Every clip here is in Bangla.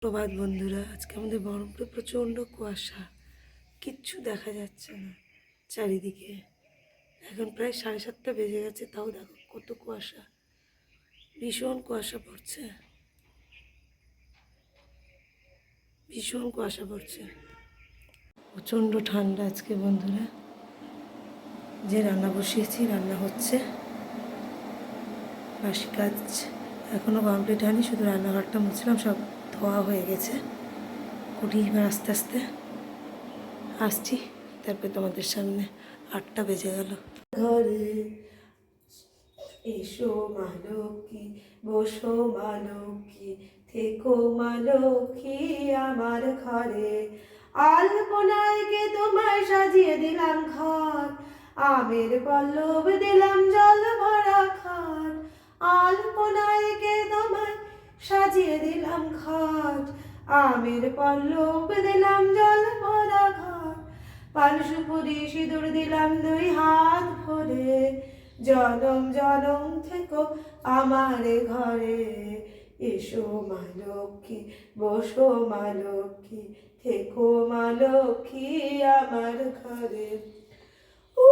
প্রভাত বন্ধুরা, আজকে আমাদের বহরমপুরে প্রচণ্ড কুয়াশা। কিচ্ছু দেখা যাচ্ছে না চারিদিকে। এখন প্রায় সাড়ে সাতটা বেজে গেছে, তাও দেখো কত কুয়াশা। ভীষণ কুয়াশা পড়ছে। ভীষণ কুয়াশা পড়ছে। প্রচণ্ড ঠান্ডা আজকে বন্ধুরা। যে রান্না বসিয়েছি, রান্না হচ্ছে। বাসি কাজ এখনও কমপ্লিট হয়নি, শুধু রান্নাঘরটা মুছলাম, সব ধোয়া হয়ে গেছে। কুটি এবার আস্তে আস্তে। আসছি, তারপরে তোমাদের সামনে আটটা বেজে গেল। ঘরে এসো মালকি, বসো মালকি, থেকো মালকি আমার ঘরে। আলপনায় গে তোমায় সাজিয়ে দিলাম ঘর, আমের পল্লব দিলাম জল ভরা খাট। আলপনায় গে তোমায় সাজিয়ে দিলাম খাট আমের পল্লব দিলাম জল ভরা ঘাট, পান সুপুরি সিঁদুর দিলাম দুই হাত ভরে, জনম জনম থেকো আমার ঘরে। এসো মা লক্ষ্মী, বসো মা লক্ষ্মী, থেকো মা লক্ষ্মী আমার ঘরে। উ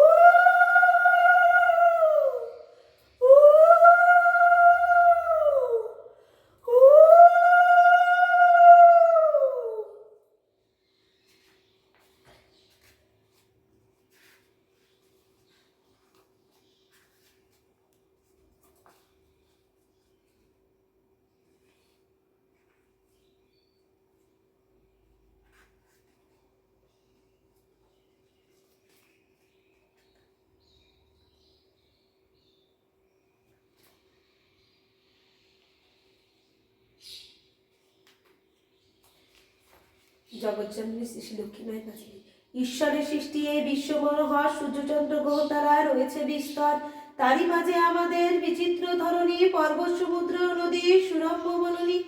জগজ্জননী শ্রী লক্ষ্মীময় কাছে ঈশ্বরের সৃষ্টি এই বিশ্ব মনোহর সূর্যচন্দ্র গ্রহ তারা রয়েছে বিস্তর। তারই মাঝে আমাদের বিচিত্র ধরনী পর্বত, সমুদ্র, নদী, সুরম্য, বননী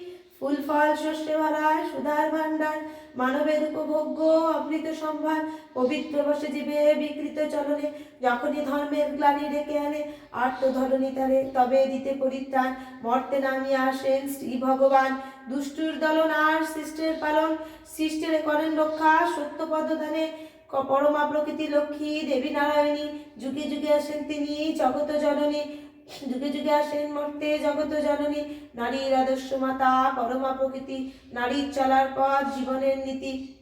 ফুল ফল শস্যে ভরা সুধার ভাণ্ডার, মানবের উপভোগ্য, অমৃত সম্ভার, পবিত্র বসে জীবে বিকৃত চলনে, যখনই ধর্মের গ্লানি ডেকে আনে আর্ত ধরণী তারে, তবে দিতে পরিত্রাণ, মর্তে নামিয়ে আসেন শ্রী ভগবান। দুষ্টুর দলন আর সৃষ্টের পালন, সৃষ্টের করেন রক্ষা সত্য পদদানে ক- পরমা প্রকৃতি লক্ষ্মী, দেবী নারায়ণী, যুগে যুগে আসেন তিনি, জগত জননী যুগে যুগে আসেন মর্তে জগত জননী। নারীর আদর্শ মাতা, পরমা প্রকৃতি, নারীর চলার পথ, জীবনের নীতি।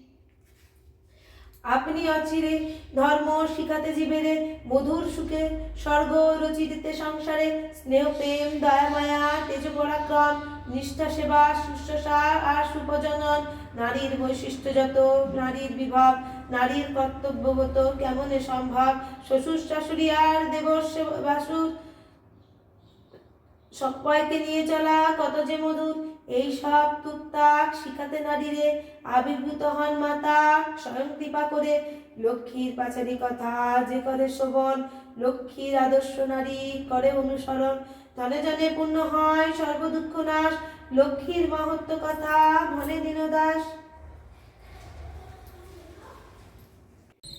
আপনি অচিরে ধর্ম শিখাতে জীবেরে, মধুর সুখে স্বর্গ রচিতে সংসারে। স্নেহ, প্রেম, দয়া, মায়া, তেজ, পরাক্রম, নিষ্ঠা, সেবা, শুশ্রূষা আর সুপজনন। নারীর বৈশিষ্ট্য যত, নারীর বিভাব, নারীর কর্তব্যগত কেমনে সম্ভব? শ্বশুর শাশুড়ি আর সেব- বাসুর সবাইকে নিয়ে চলা, কত যে মধুর। এই সব টুকটাক শিখাতে নারীরে আবির্ভূত হন মাতা স্বয়ং কৃপা করে। লক্ষ্মীর পাচারি কথা যে করে শোভন লক্ষ্মীর আদর্শ নারী করে অনুসরণ। ধনে জনে পূর্ণ হয় সর্ব দুঃখ নাশ, লক্ষ্মীর মহত্ব কথা মনে দীনদাস।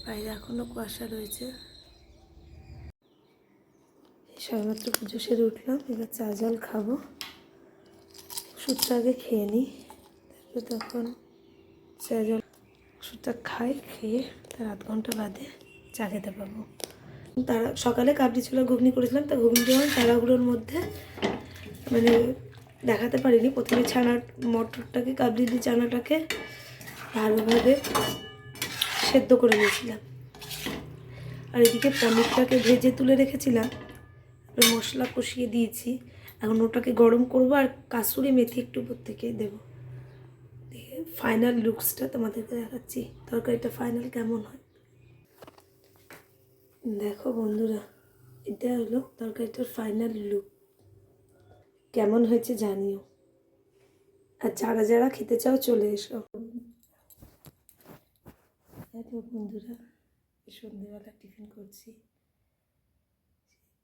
বাইরে এখনও কুয়াশা রয়েছে। সবেমাত্র পুজো সেরে উঠলাম, এবার চা জল খাব। ওষুধটা আগে খেয়ে নিই, তারপর তখন চা জল ওষুধটা খাই, খেয়ে তার আধ ঘণ্টা বাদে চা খেতে পাবো। তারা সকালে কাবলি ছোলা ঘুগনি করেছিলাম, তা ঘুগনি দেওয়ার চারাগুলোর মধ্যে মানে দেখাতে পারিনি। প্রথমে ছানা মটরটাকে, কাবলি দিয়ে চানাটাকে ভালোভাবে সেদ্ধ করে নিয়েছিলাম। আর এদিকে পনিরটাকে ভেজে তুলে রেখেছিলাম। তারপরে মশলা কষিয়ে দিয়েছি। এখন ওটাকে গরম করব আর কাসুরি মেথি একটু উপর থেকে দেবো। দিয়ে ফাইনাল লুকসটা তোমাদেরকে দেখাচ্ছি, তরকারিটা ফাইনাল কেমন হয়। দেখো বন্ধুরা, এটা হলো তরকারিটার ফাইনাল লুক কেমন হয়েছে জানিও। আর যারা যারা খেতে চাও চলে এসো। দেখো বন্ধুরা, সন্ধ্যেবেলা টিফিন করছি।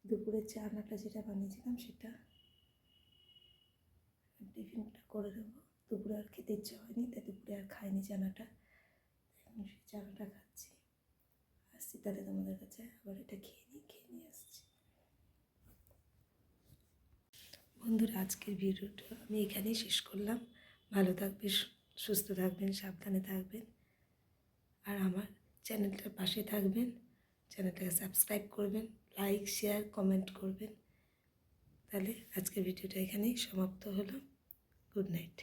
দুপুরে চানাটা যেটা বানিয়েছিলাম সেটা টিফিনটা করে দেবো। দুপুরে আর খেতে ইচ্ছে হয়নি, তাই দুপুরে আর খাইনি চানাটা। এখন সেই চানাটা খাচ্ছি। আসছি তাহলে তোমাদের কাছে আবার এটা খেয়ে নিই, খেয়ে নিয়ে আসছি। বন্ধুরা, আজকের ভিডিওটা আমি এখানেই শেষ করলাম। ভালো থাকবেন সুস্থ থাকবেন, সাবধানে থাকবেন। আর আমার চ্যানেলটার পাশে থাকবেন, চ্যানেলটাকে সাবস্ক্রাইব করবেন। লাইক শেয়ার কমেন্ট করবেন। তাহলে আজকের ভিডিওটা এখানেই সমাপ্ত হলো। Good night